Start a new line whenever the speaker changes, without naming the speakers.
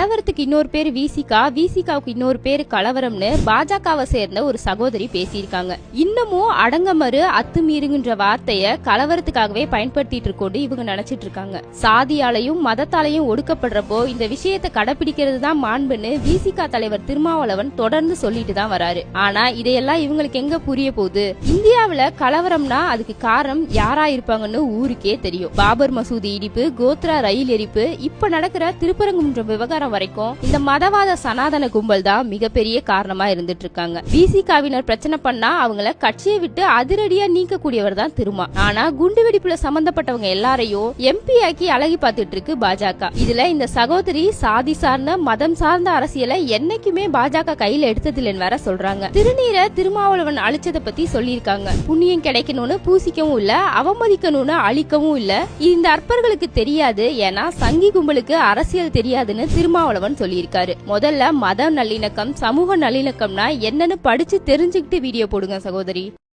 கலவரத்துக்கு இன்னொரு பேர் விசிகா விசிகாவுக்கு இன்னொரு பேர் கலவரம்னு பாஜகவை சேர்ந்த ஒரு சகோதரி பேசியிருக்காங்க. இன்னமும் அடங்கமறு அத்துமீறுகின்ற வார்த்தைய கலவரத்துக்காகவே பயன்படுத்திட்டு இருக்கோண்டு இவங்க நினைச்சிட்டு இருக்காங்க. சாதியாலையும் மதத்தாலையும் ஒடுக்கப்படுறப்போ இந்த விஷயத்தை கடைபிடிக்கிறது தான் மாண்புன்னு விசிகா தலைவர் திருமாவளவன் தொடர்ந்து சொல்லிட்டு தான் வராரு. ஆனா இதையெல்லாம் இவங்களுக்கு எங்க புரிய போகுது? இந்தியாவில கலவரம்னா அதுக்கு காரணம் யாரா இருப்பாங்கன்னு ஊருக்கே தெரியும். பாபர் மசூதி இடிப்பு கோத்ரா ரயில் எரிப்பு இப்ப நடக்கிற திருப்பரங்குன்றம் விவகாரம் வரைக்கும் இந்த மதவாத சனாதன கும்பல் தான் மிகப்பெரிய காரணமா இருந்துட்டு இருக்காங்க பிசிகாவினர் பிரச்சனை பண்ணா அவங்கள கட்சியை விட்டு அதிரடியா நீக்கக்கூடியவர் தான் திருமா. ஆனா குண்டு வெடிப்புல சம்பந்தப்பட்டவங்க எல்லாரையும் எம்பி ஆக்கி அழகி பார்த்துட்டு இருக்கு பாஜக. இதுல இந்த சகோதரி சாதி சார்ந்த மதம் சார்ந்த அரசியலை என்னைக்குமே பாஜக கையில எடுத்ததில்லைன்னு வேற சொல்றாங்க. திருநீரை திருமாவளவன் அழிச்சதை பத்தி சொல்லியிருக்காங்க. புண்ணியம் கிடைக்கணும்னு பூசிக்கவும் இல்ல அவமதிக்கணும்னு அழிக்கவும் இல்ல. இந்த அற்பர்களுக்கு தெரியாது ஏன்னா சங்கி கும்பலுக்கு அரசியல் தெரியாதுன்னு திருமா திருமாவளவன் சொல்லியிருக்காரு. முதல்ல மத நல்லிணக்கம் சமூக நல்லிணக்கம்னா என்னன்னு படிச்சு தெரிஞ்சுக்கிட்டு வீடியோ போடுங்க சகோதரி.